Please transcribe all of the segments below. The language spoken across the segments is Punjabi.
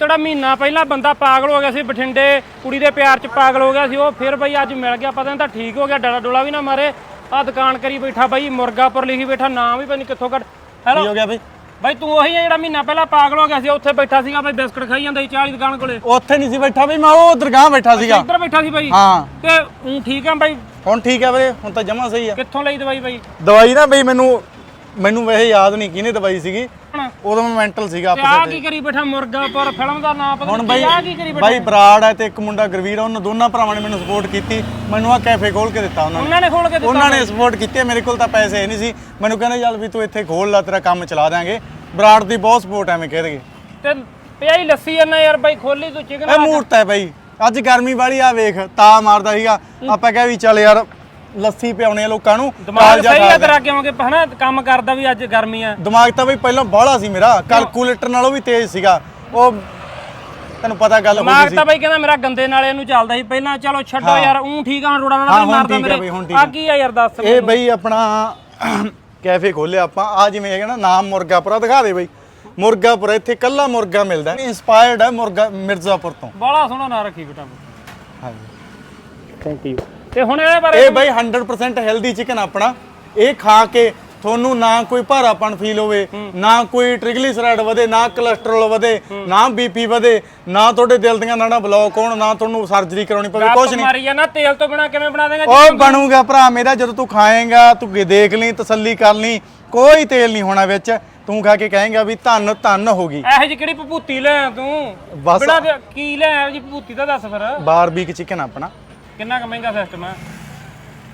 ਜਿਹੜਾ ਮਹੀਨਾ ਪਹਿਲਾਂ ਬੰਦਾ ਪਾਗਲ ਹੋ ਗਿਆ ਸੀ ਬਠਿੰਡੇ ਕੁੜੀ ਦੇ ਪਿਆਰ 'ਚ ਪਾਗਲ ਹੋ ਗਿਆ ਸੀ ਉਹ ਫਿਰ ਬਈ ਅੱਜ ਮਿਲ ਗਿਆ ਪਤਾ ਨਹੀਂ ਤਾਂ ਠੀਕ ਹੋ ਗਿਆ ਡੜਾ ਡੋਲਾ ਵੀ ਨਾ ਮਾਰੇ। ਆ ਦੁਕਾਨ ਕਰੀ ਬੈਠਾ ਬਈ ਮੁਰਗਾਪੁਰ ਲਿਖੀ ਬੈਠਾ ਨਾਮ ਵੀ ਪਤਾ ਨਹੀਂ ਕਿੱਥੋਂ ਕੱਢ ਹੈਲੋ ਹੋ ਗਿਆ ਬਈ? ਬਈ ਤੂੰ ਉਹੀ ਆ ਜਿਹੜਾ ਮਹੀਨਾ ਪਹਿਲਾਂ ਪਾਗਲ ਹੋ ਗਿਆ ਸੀ ਉੱਥੇ ਬੈਠਾ ਸੀਗਾ ਬਈ ਬਿਸਕਟ ਖਾਈ ਜਾਂਦਾ ਸੀ ਚਾਹ ਵਾਲੀ ਦੁਕਾਨ ਕੋਲੇ। ਉੱਥੇ ਨਹੀਂ ਸੀ ਬੈਠਾ ਬਈ ਮੈਂ ਉਹ ਦਰਗਾਹ ਬੈਠਾ ਸੀਗਾ। ਇੱਧਰ ਬੈਠਾ ਸੀ ਬਈ? ਹਾਂ। ਤੇ ਊਂ ਠੀਕ ਆ ਬਈ? ਹੁਣ ਠੀਕ ਹੈ ਵੀਰੇ ਹੁਣ ਤਾਂ ਜਮਾ ਸਹੀ ਆ। ਕਿੱਥੋਂ ਲਈ ਦਵਾਈ ਬਈ? ਦਵਾਈ ਨਾ ਬਈ ਮੈਨੂੰ ਮੈਨੂੰ ਵੈਸੇ ਯਾਦ ਨਹੀਂ ਕਿਹਨੇ ਦਵਾਈ ਸੀਗੀ। ਉਦੋਂ ਮੈਂ ਮੈਂਟਲ ਸੀਗਾ ਤੇ ਆਪਸ ਆ ਕੀ ਕਰੀ ਬੈਠਾ ਮੁਰਗਾਪੁਰ ਫਿਲਮ ਦਾ ਨਾਮ ਪਤਾ ਹੁਣ ਬਈ ਆ ਕੀ ਕਰੀ ਬੈਠਾ। ਬਾਈ ਬਰਾੜ ਹੈ ਤੇ ਇੱਕ ਮੁੰਡਾ ਗੁਰਵੀਰ ਆ ਉਹਨਾਂ ਦੋਨਾਂ ਭਰਾਵਾਂ ਨੇ ਮੈਨੂੰ ਸਪੋਰਟ ਕੀਤੀ। ਮੈਨੂੰ ਆ ਕੈਫੇ ਖੋਲ ਕੇ ਦਿੱਤਾ ਉਹਨਾਂ ਨੇ। ਉਹਨਾਂ ਨੇ ਖੋਲ ਕੇ ਦਿੱਤਾ ਉਹਨਾਂ ਨੇ ਸਪੋਰਟ ਕੀਤੀ ਹੈ, ਮੇਰੇ ਕੋਲ ਤਾਂ ਪੈਸੇ ਨਹੀਂ ਸੀ। ਮੈਨੂੰ ਕਹਿੰਦੇ ਚੱਲ ਵੀ ਤੂੰ ਇੱਥੇ ਖੋਲ ਲਾ ਤੇਰਾ ਕੰਮ ਚਲਾ ਦਿਆਂਗੇ। ਬਰਾੜ ਦੀ ਬਹੁਤ ਸਪੋਰਟ ਐਵੇਂ ਕਹਿ ਦਗੇ ਤੇ ਪਿਆ ਹੀ ਲੱਸੀ ਜਾਂਦਾ ਯਾਰ ਬਈ ਖੋਲੀ ਤੂੰ ਚਿਕਨ ਇਹ ਮੂਰਤ ਹੈ ਬਾਈ। ਅੱਜ ਗਰਮੀ ਵਾਲੀ ਆ ਵੇਖ ਤਾ ਮਾਰਦਾ ਸੀਗਾ। ਆਪਾਂ ਕਹਿ ਵੀ ਚੱਲ ਯਾਰ ਲੱਸੀ ਪਿਆਉਣੇ ਆ ਲੋਕਾਂ ਨੂੰ ਦਿਮਾਗ ਕਾਲਜਾ ਸਹੀ ਆ। ਤੇਰਾ ਕਿਉਂਕਿ ਹਨਾ ਕੰਮ ਕਰਦਾ ਵੀ ਅੱਜ ਗਰਮੀ ਆ। ਦਿਮਾਗ ਤਾਂ ਬਈ ਪਹਿਲਾਂ ਬਾਹਲਾ ਸੀ ਮੇਰਾ ਕੈਲਕੂਲੇਟਰ ਨਾਲੋਂ ਵੀ ਤੇਜ਼ ਸੀਗਾ। ਉਹ ਤੈਨੂੰ ਪਤਾ ਗੱਲ ਹੋ ਗਈ ਦਿਮਾਗ ਸੀ। ਤਾਂ ਬਈ ਕਹਿੰਦਾ ਮੇਰਾ ਗੰਦੇ ਨਾਲੇ ਨੂੰ ਚੱਲਦਾ ਸੀ। ਪਹਿਲਾਂ ਚਲੋ ਛੱਡੋ ਯਾਰ ਊਂ ਠੀਕ ਆ ਰੋੜਾ ਹਾਂ, ਨਾਲ ਹੁਣ ਮਾਰਦਾ ਠੀਕ ਆ ਮੇਰੇ। ਬਈ, ਹੁਣ ਠੀਕ ਆ। ਆ। ਕੀ ਆ ਯਾਰ ਦੱਸ ਇਹ ਬਈ ਆਪਣਾ ਕੈਫੇ ਖੋਲਿਆ ਆਪਾਂ। ਆ ਜਿਵੇਂ ਹੈਗਾ ਨਾ ਨਾਮ ਮੁਰਗਾਪੁਰਾ ਦਿਖਾ ਦੇ ਬਈ। ਮੁਰਗਾਪੁਰਾ ਇੱਥੇ ਕੱਲਾ ਮੁਰਗਾ ਮਿਲਦਾ। ਇਨਸਪਾਇਰਡ ਹੈ ਮੁਰਗਾ ਮਿਰਜ਼ਾਪੁਰ ਤੋਂ। ਬਾਲਾ ਸੋਹਣਾ ਨਾਂ ਰੱਖੀ ਬੇਟਾ। ਹਾਂਜੀ। ਥੈਂਕ ਯੂ ਤੇ ਹੁਣ ਇਹਦੇ ਬਾਰੇ ਇਹ ਬਈ 100% ਹੈਲਦੀ ਚਿਕਨ ਆਪਣਾ। ਇਹ ਖਾ ਕੇ ਤੁਹਾਨੂੰ ਨਾ ਕੋਈ ਭਾਰਾਪਣ ਫੀਲ ਹੋਵੇ ਨਾ ਕੋਈ ਟ੍ਰਿਗਲੀਸਰਾਈਡ ਵਧੇ ਨਾ ਕੋਲੇਸਟ੍ਰੋਲ ਵਧੇ ਨਾ ਬੀਪੀ ਵਧੇ ਨਾ ਤੁਹਾਡੇ ਦਿਲ ਦੀਆਂ ਨਾੜਾਂ ਬਲੌਕ ਹੋਣ ਨਾ ਤੁਹਾਨੂੰ ਸਰਜਰੀ ਕਰਾਉਣੀ ਪਵੇ ਕੁਝ ਨਹੀਂ। ਮਾਰੀ ਨਾ ਤੇਲ ਤੋਂ ਬਿਨਾ ਕਿਵੇਂ ਬਣਾ ਦੇਗਾ ਉਹ ਬਣੂਗਾ ਭਰਾ ਮੇਰਾ ਜਦੋਂ ਤੂੰ ਖਾਏਗਾ ਤੂੰ ਦੇਖ ਲਈ ਤਸੱਲੀ ਕਰ ਲਈ ਕੋਈ ਤੇਲ ਨਹੀਂ ਹੋਣਾ ਵਿੱਚ। ਤੂੰ ਖਾ ਕੇ ਕਹੇਗਾ ਵੀ ਧੰਨ ਧੰਨ ਹੋ ਗਈ। ਇਹੋ ਜਿਹੀ ਕਿਹੜੀ ਭਪੂਤੀ ਲੈ ਤੂੰ? ਬਸ। ਕੀ ਲੈ ਆਇਆ ਜੀ ਭਪੂਤੀ ਦਾ ਦੱਸ ਫਿਰ। ਬਾਰਬੀਕ ਚਿਕਨ ਆਪਣਾ। ਕਿੰਨਾ ਕੁ ਮਹਿੰਗਾ ਸਿਸਟਮ ਹੈ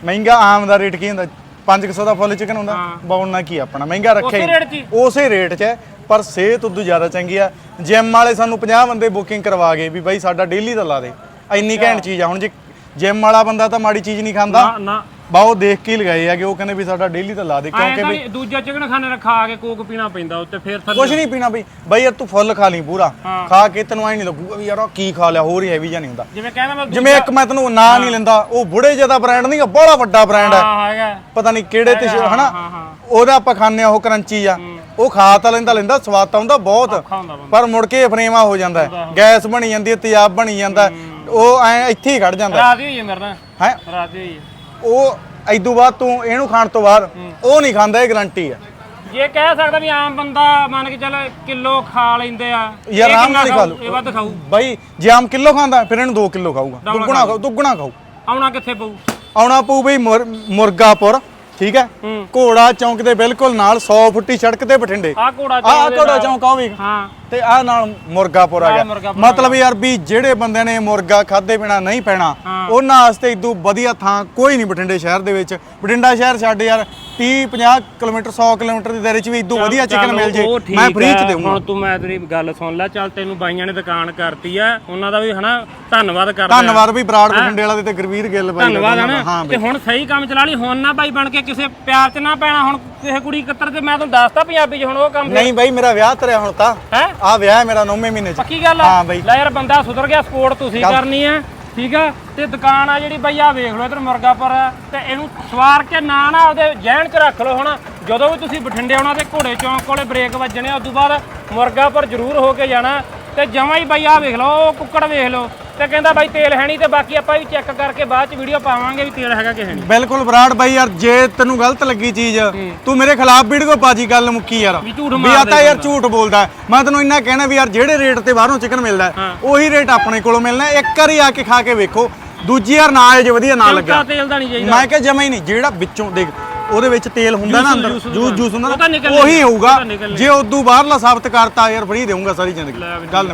ਮਹਿੰਗਾ ਆਮ ਦਾ ਰੇਟ ਕੀ ਹੁੰਦਾ? 500 ਦਾ ਫੁੱਲ ਚਿਕਨ ਹੁੰਦਾ। ਬਾਉਣਾ ਕੀ ਆਪਣਾ? ਮਹਿੰਗਾ ਰੱਖਿਆ ਉਸੇ ਹੀ। ਰੇਟ 'ਚ ਹੀ? ਉਸੇ ਰੇਟ 'ਚ ਹੈ। ਪਰ ਸਿਹਤ ਉਦੋਂ ਜ਼ਿਆਦਾ ਚੰਗੀ ਆ। ਜਿਮ ਵਾਲੇ ਸਾਨੂੰ 50 ਬੰਦੇ ਬੁਕਿੰਗ ਕਰਵਾ ਗਏ ਵੀ ਬਾਈ ਸਾਡਾ ਡੇਲੀ ਦਾ ਲਾ ਦੇ। ਇੰਨੀ ਘੈਂਟ ਚੀਜ਼ ਆ। ਹੁਣ ਜੇ ਜਿਮ ਵਾਲਾ ਬੰਦਾ ਤਾਂ ਮਾੜੀ ਚੀਜ਼ ਨਹੀਂ ਖਾਂਦਾ। ਨਾ ਨਾ। ਬਾ ਉਹ ਦੇਖ ਕੇ ਹੀ ਲਗਾਏ ਆ ਕਿ ਉਹ ਕਹਿੰਦੇ ਵੀ ਸਾਡਾ ਡੇਲੀ ਦਾ ਲਾ ਦੇ ਕਿਉਂਕਿ ਤਾਂ ਵੀ ਦੂਜਾ ਚਿਕਨ ਖਾਣੇ ਨਾਲ ਖਾ ਕੇ ਕੋਕ ਪੀਣਾ ਪੈਂਦਾ ਉੱਤੇ ਫੇਰ ਥੱਲੇ ਕੁਝ ਨਹੀਂ ਪੀਣਾ ਬਈ। ਬਾਈ ਯਾਰ ਤੂੰ ਫੁੱਲ ਖਾ ਲਈ ਪੂਰਾ। ਹਾਂ। ਖਾ ਕੇ ਤੈਨੂੰ ਐ ਨਹੀਂ ਲੱਗੂਗਾ ਵੀ ਯਾਰ ਆਹ ਕੀ ਖਾ ਲਿਆ ਹੋਰ ਹੀ ਹੈਵੀ ਜਾਂ ਨਹੀਂ ਹੁੰਦਾ। ਜਿਵੇਂ ਕਹਿੰਦਾ ਮੈਂ ਜਿਵੇਂ ਇੱਕ ਮੈਂ ਤੈਨੂੰ ਨਾਂ ਨਹੀਂ ਲੈਂਦਾ ਉਹ ਬੁੜੇ ਜਿਹਦਾ ਬ੍ਰਾਂਡ ਨਹੀਂ ਬੜਾ ਵੱਡਾ ਬ੍ਰਾਂਡ ਹੈ। ਹਾਂ ਹੈਗਾ। ਪਤਾ ਨਹੀਂ ਕਿਹੜੇ ਤੇ ਹਨਾ? ਹਾਂ, ਹਾਂ। ਉਹਦਾ ਆਪਾਂ ਖਾਂਦੇ ਆ ਉਹ ਕਰੰਚੀ ਆ। ਉਹ ਖਾ ਤਾਂ ਲੈਂਦਾ ਲੈਂਦਾ ਸਵਾਦ ਤਾਂ ਹੁੰਦਾ ਬਹੁਤ। ਖਾਉਂਦਾ ਬੰਦਾ। ਪਰ ਮੁੜ ਕੇ ਫਰੇਮਾ ਹੋ ਜਾਂਦਾ ਹੈ। ਗੈਸ ਬਣੀ ਜਾਂਦੀ ਹੈ ਤੇਜ਼ਾਬ ਬਣੀ ਜਾਂਦਾ ਹੈ। ਉਹ ਐ ਇੱਥੇ ਹੀ ਖੜ ਜਾਂਦਾ ਰਾਤ ਹੀ ਹੋਈ ਹੈ ਮੇਰੇ ਨਾਲ। ਹੈ? ਰਾਤ ਹੀ ਹੋਈ ਹੈ। ਉਹ ਐਦੋਂ ਬਾਅਦ ਤੂੰ ਇਹਨੂੰ ਖਾਣ ਤੋਂ ਬਾਅਦ ਉਹ ਨਹੀਂ ਖਾਂਦਾ ਇਹ ਗਾਰੰਟੀ ਆ। ਜੇ ਕਹਿ ਸਕਦਾ ਵੀ ਆਮ ਬੰਦਾ ਮੰਨ ਕੇ ਚੱਲ ਕਿਲੋ ਖਾ ਲੈਂਦੇ ਆ ਯਾਰ ਆਰਾਮ ਨਾਲ ਖਾ ਇਹ ਵੱਧ ਖਾਊ। ਬਾਈ ਜੇ ਆਮ ਕਿਲੋ ਖਾਂਦਾ ਫਿਰ ਇਹਨੂੰ 2 ਕਿਲੋ ਖਾਊਗਾ। ਦੁੱਗਣਾ ਖਾਊ। ਦੁੱਗਣਾ ਖਾਊ। ਆਉਣਾ ਕਿੱਥੇ ਪਊ? ਆਉਣਾ ਪਊ ਬਈ ਮੁਰ- ਮੁਰਗਾਪੁਰ ਠੀਕ ਹੈ। ਘੋੜਾ ਚੌਂਕ ਦੇ ਬਿਲਕੁਲ ਨਾਲ 100 ਫੁੱਟੀ ਸੜਕ ਤੇ ਬਠਿੰਡੇ। ਆ ਘੋੜਾ ਚੌਂਕ ਦੇ ਘੋੜਾ। ਚੌਂਕ ਆ ਵੀ। ਹਾਂ। ਤੇ ਆ ਨਾਲ ਮੁਰਗਾਪੁਰ ਆ ਗਿਆ। ਮੁਰਗਾਪੁਰ ਮਤਲਬ ਯਾਰ ਵੀ ਜਿਹੜੇ ਬੰਦੇ ਨੇ ਮੁਰਗਾ ਖਾਦੇ ਬਿਨਾ ਨਹੀਂ ਪੈਣਾ। ਉਹਨਾਂ ਵਾਸਤੇ ਇਦੋਂ ਵਧੀਆ ਥਾਂ ਕੋਈ ਨਹੀਂ ਬਠਿੰਡੇ ਸ਼ਹਿਰ ਦੇ ਵਿੱਚ। ਬਠਿੰਡਾ ਸ਼ਹਿਰ ਛੱਡ ਯਾਰ 30 50 ਕਿਲੋਮੀਟਰ 100 ਕਿਲੋਮੀਟਰ ਦੀ ਦਾਇਰੇ 'ਚ ਵੀ ਇਦੋਂ ਵਧੀਆ ਚਿਕਨ ਮਿਲ ਜੇ। ਉਹ ਠੀਕ ਮੈਂ ਫ੍ਰੀ 'ਚ। ਦੇਵਾਂਗਾ ਹੁਣ ਤੂੰ ਮੈਂ ਤੇਰੀ ਗੱਲ ਸੁਣ ਲੈ ਚੱਲ ਤੈਨੂੰ ਬਾਈਆਂ ਨੇ ਦੁਕਾਨ ਕਰਤੀ ਆ ਉਹਨਾਂ ਦਾ ਵੀ ਹਨਾ ਧੰਨਵਾਦ ਕਰਦੇ ਆ। ਧੰਨਵਾਦ ਵੀ ਬਰਾੜ ਬਠਿੰਡੇ ਵਾਲਾ ਦੇ ਤੇ ਗੁਰਵੀਰ ਗਿੱਲ ਬਾਈ ਦਾ ਧੰਨਵਾਦ। ਹਨਾ? ਹਾਂ ਤੇ ਹੁਣ ਸਹੀ ਕੰਮ ਚਲਾ ਲਈ ਹੁਣ ਨਾ ਬਾਈ ਬਣ ਕੇ ਕਿਸੇ ਪਿਆਰ 'ਚ ਨਾ ਪੈਣਾ ਹੁਣ ਕਿਸੇ ਕੁੜੀ ਕੱਤਰ ਤੇ ਮੈਂ ਤੁਹਾਨੂੰ ਦੱਸਤਾ ਪੰਜਾਬੀ 'ਚ ਹੁਣ ਉਹ ਕੰਮ ਨਹੀਂ ਬਾਈ ਮੇਰਾ ਵਿਆਹ ਤਰਿਆ ਹੁਣ ਤਾਂ। ਹੈ? ਆ ਵਿਆਹ ਹੈ ਮੇਰਾ 9ਵੇਂ ਮਹੀਨੇ 'ਚ। ਪੱਕੀ ਗੱਲ ਆ? ਹਾਂ ਬਾਈ। ਲੈ ਯਾਰ ਬੰਦਾ ਸੁਧਰ ਗਿਆ ਸਪੋਰਟ ਤੁਸੀਂ ਕਰਨੀ ਆ ਠੀਕ ਆ? ਤੇ ਦੁਕਾਨ ਆ ਜਿਹੜੀ ਬਈ ਆ ਵੇਖ ਲਓ ਇਧਰ ਮੁਰਗਾਪੁਰ ਆ। ਤੇ ਇਹਨੂੰ ਸਵਾਰ ਕੇ ਨਾ ਨਾ ਉਹਦੇ ਜਹਿਣ 'ਚ ਰੱਖ ਲਓ ਹੁਣ। ਜਦੋਂ ਵੀ ਤੁਸੀਂ ਬਠਿੰਡੇ ਆਉਣਾ ਤੇ ਘੋੜੇ ਚੌਂਕ ਕੋਲੇ ਬ੍ਰੇਕ ਵੱਜਣੇ ਆ ਉਦੋਂ ਬਾਅਦ ਮੁਰਗਾਪੁਰ ਜ਼ਰੂਰ ਹੋ ਕੇ ਜਾਣਾ। ਤੇ ਜਮਾਂ ਹੀ ਬਈ ਆ ਵੇਖ ਲਓ ਉਹ ਕੁੱਕੜ ਵੇਖ ਲਓ। ਤੇ ਕਹਿੰਦਾ ਬਾਈ ਤੇਲ ਹੈ ਨਹੀਂ ਤੇ ਬਾਕੀ ਆਪਾਂ ਵੀ ਚੈੱਕ ਕਰਕੇ ਬਾਅਦ 'ਚ ਵੀਡੀਓ ਪਾਵਾਂਗੇ ਵੀ ਤੇਲ ਹੈਗਾ ਕਿ ਹੈ ਨਹੀਂ। ਬਿਲਕੁਲ ਬਰਾੜ ਬਾਈ ਯਾਰ ਜੇ ਤੈਨੂੰ ਗਲਤ ਲੱਗੀ ਚੀਜ਼ ਤੂੰ ਮੇਰੇ ਖਿਲਾਫ ਵੀਡੀਓ ਪਾਜੀ ਗੱਲ ਮੁੱਕੀ ਯਾਰ। ਵੀ ਝੂਠ ਵੀ ਆ ਤਾਂ ਯਾਰ ਝੂਠ ਬੋਲਦਾ। ਮੈਂ ਤੈਨੂੰ ਇੰਨਾ ਕਹਿਣਾ ਵੀ ਯਾਰ ਜਿਹੜੇ ਰੇਟ ਤੇ ਬਾਹਰੋਂ ਚਿਕਨ ਮਿਲਦਾ ਉਹੀ ਰੇਟ ਆਪਣੇ ਕੋਲੋਂ ਮਿਲਣਾ। ਇੱਕ ਵਾਰੀ ਆ ਕੇ ਖਾ ਕੇ ਵੇਖੋ ਦੂਜੀ ਵਾਰ ਨਾ ਆਏ ਜੇ ਵਧੀਆ ਨਾ ਲੱਗਾ ਚਮਚਾ ਤੇਲ ਦਾ ਨਹੀਂ ਚਾਹੀਦਾ। ਮੈਂ ਕਿਹਾ ਜਮਾ ਹੀ ਨਹੀਂ ਜਿਹੜਾ ਵਿੱਚੋਂ ਦੇਖ ਉਹਦੇ ਵਿੱਚ ਤੇਲ ਹੁੰਦਾ ਨਾ ਅੰਦਰ ਜੂਸ ਜੂਸ ਹੁੰਦਾ। ਉਹ ਹੋਊਗਾ। ਜੇ ਉਦੋਂ ਬਾਹਰਲਾ ਸਾਬਤ ਕਰਤਾ ਯਾਰ ਫਰੀ ਦੇਊਂਗਾ ਸਾਰੀ ਜ਼ਿੰਦਗੀ। ਗੱਲ